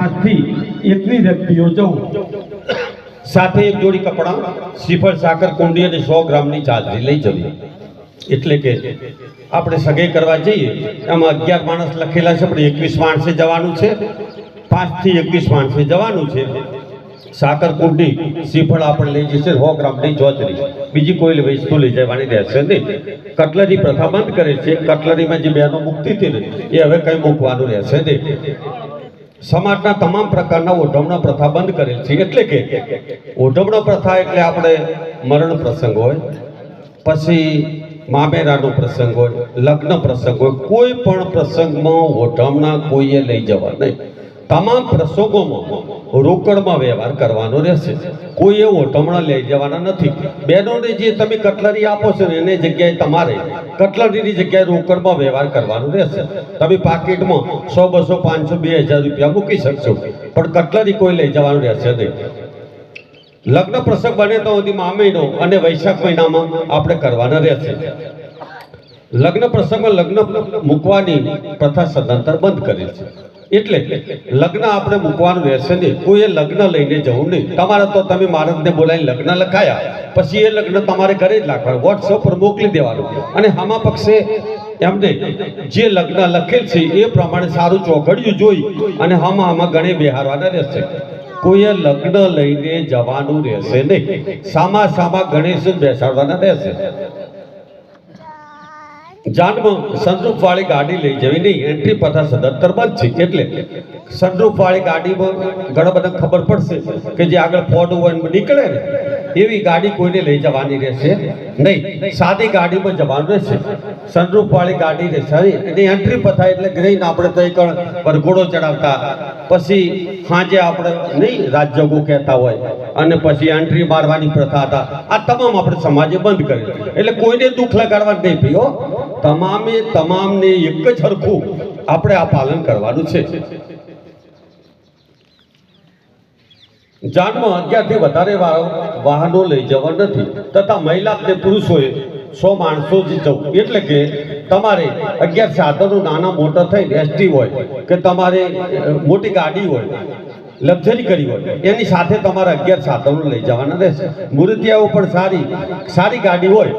પાંચથી એકની વ્યક્તિઓ જવું સાથે એક જોડી કપડાં, શ્રીફળ, સાકર, કુંડી અને સો ગ્રામની ચાદરી લઈ જવી. એટલે કે આપણે સગાઈ કરવા જઈએ એમાં અગિયાર માણસ લખેલા છે, પણ એકવીસ માણસે જવાનું છે. પાંચથી એકવીસ માણસે જવાનું છે. સાકર, કુંડી, શ્રીફળ આપણે લઈ જશે સો ગ્રામની ચોતરી. બીજી કોઈ વસ્તુ લઈ જવાની રહેશે નહીં. કટલરી પ્રથા બંધ કરે છે. કટલરીમાં જે બહેનો મૂકતી હતી ને એ હવે કંઈ મૂકવાનું રહેશે નહીં. સમાજના તમામ પ્રકારના ઓઢવણા પ્રથા બંધ કરેલ છે. એટલે કે ઓઢવણા પ્રથા એટલે આપણે મરણ પ્રસંગ હોય, પછી મામેરાનો પ્રસંગ હોય, લગ્ન પ્રસંગ હોય, કોઈ પણ પ્રસંગમાં ઓઢવણા કોઈએ લઈ જવા નહીં. તમામ પ્રસંગોમાં રોકડમાં વ્યવહાર કરવાનો રહેશે. કોઈ એવો ટમણા લઈ જવાના નથી. બહેનોને જે તમે કટલરી આપો છો ને એની જગ્યાએ તમારે કટલરીની જગ્યાએ રોકડમાં વ્યવહાર કરવાનો રહેશે. તમે પાકીટમાં સો બસો પાંચસો બે હજાર રૂપિયા મૂકી શકશો. પણ કટલરી કોઈ લઈ જવાનું રહેશે નહીં. લગ્ન પ્રસંગ બને તો સુધી મા મહિનો અને વૈશાખ મહિનામાં આપણે કરવાના રહેશે. લગ્ન પ્રસંગમાં લગ્ન મૂકવાની પ્રથા સદંતર બંધ કરી છે. એટલે લગ્ન આપણે મૂકવાનું રહેશે નહીં. કોઈએ લગ્ન લઈને જવું નહીં. તમારે તો તમે માણસને બોલાવીને લગ્ન લખાયા. પછી એ લગ્ન તમારે ઘરે જ રાખવાનું. વોટ્સઅપ પર મોકલી દેવાનું. અને હામા પક્ષે એમને જે લગ્ન લખેલ છે એ પ્રમાણે સારું ચોઘડિયું જોઈ અને હામાં આમાં ગણે બિહારવાના રહેશે. કોઈએ લગ્ન લઈને જવાનું રહેશે નહીં. સામા સામા ગણેશ બેસાડવાના રહેશે. જાનમાં સનરૂફ વાળી ગાડી લઈ જવી નહીં એન્ટ્રી પથા સદંતર બંધ છે. એટલે સનરૂફ વાળી ગાડીમાં ઘણા બધા ખબર પડશે કે જે આગળ ફોર્ડ હોય નીકળે ને, એવી ગાડી કોઈને લઈ જવાની રહેશે નહીં. સાદી ગાડીમાં જવાનું રહેશે. સનરૂફ વાળી ગાડી રહેશે. એની એન્ટ્રી પ્રથા એટલે ગ્રહીને આપણે તો એક વરઘોડો ચડાવતા. પછી સાંજે આપણે નહીં રાજજગો કહેતા હોય. અને પછી એન્ટ્રી મારવાની પ્રથા હતા. આ તમામ આપણે સમાજે બંધ કરી. એટલે કોઈને દુઃખ લગાડવા નહીં પીઓ. તમામે તમામને એક જ હરખું આપણે આ પાલન કરવાનું છે. જાનમાં અગિયારથી વધારે વાહનો લઈ જવા નથી. તથા મહિલા અને પુરુષોએ સો માણસો જ જવું. એટલે કે તમારે અગિયાર સાધનો નાના મોટા થઈને એસટી હોય કે તમારે મોટી ગાડી હોય, લક્ઝરી કરી હોય, એની સાથે તમારે અગિયાર સાધનો લઈ જવાના રહેશે. મૂર્તિઓ પણ સારી સારી ગાડી હોય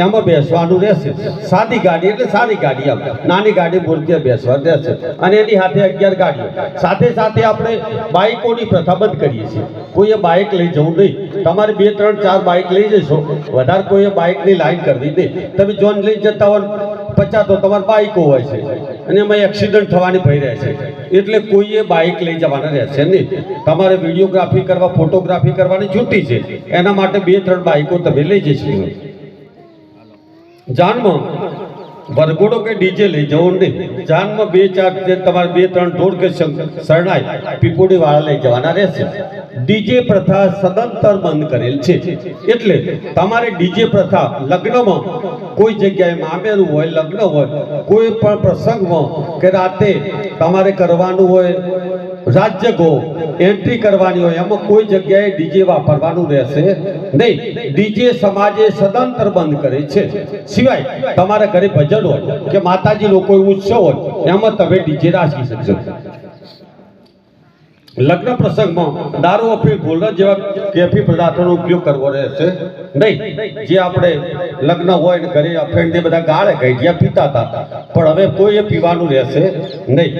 એમાં બેસવાનું રહેશે. સાદી ગાડી એટલે સારી ગાડી આમ. નાની ગાડી મૂર્તિએ બેસવા રહેશે. અને એની સાથે અગિયાર ગાડીઓ. સાથે સાથે આપણે બાઇકોની પ્રથા બંધ કરીએ છીએ. કોઈએ બાઇક લઈ જવું નહીં. તમારે બે, ત્રણ, ચાર બાઇક લઈ જશો વધારે કોઈએ બાઇકની લાઈન કરવી નહીં. તમે જોન લઈ જતા હોય પચાસ તો તમારે બાઇકો હોય છે. અને એમાં એક્સિડન્ટ થવાની ભય રહે છે. એટલે કોઈએ બાઇક લઈ જવાના રહેશે નહીં. તમારે વિડીયોગ્રાફી કરવા, ફોટોગ્રાફી કરવાની છૂટી છે. એના માટે બે, ત્રણ બાઇકો તમે લઈ જશો જાનમાં વરઘોડો કે ડીજે લઈ જવું નહીં. જાનમાં બે ચાર તમારે બે, ત્રણ ઢોર કે શરણાઈ પીપોડી વાળા લઈ જવાના રહેશે. ડીજે પ્રથા સદંતર બંધ કરેલ છે. એટલે તમારે ડીજે પ્રથા લગ્નમાં કોઈ જગ્યાએ મામેરું હોય, લગ્ન હોય, કોઈ પણ પ્રસંગમાં કે રાતે તમારે કરવાનું હોય રાજ્યગો એન્ટ્રી કરવાની હોય, એમાં કોઈ જગ્યાએ ડીજે વાપરવાનું રહેશે નહીં. ડીજે સમાજે સદંતર બંધ કરે છે. સિવાય તમારા ઘરે ભજન હોય કે માતાજી લોકો ઉત્સવ હોય, એમાં તમે ડીજે રાખી શકશો. લગ્ન પ્રસંગમાં દારૂ અફી ગોલ્ડન જેવા કેફી પદાર્થોનો ઉપયોગ કરવો રહેશે. નહીં, જે આપણે લગ્ન હોય ને ઘરે અફીણ ને બધા ગાળે ગઈઢિયા પીતા હતા પણ હવે કોઈએ પીવાનું રહેશે નહીં.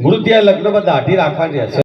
મૃત્યુ લગ્નમાં દાઢી રાખવાની રહેશે.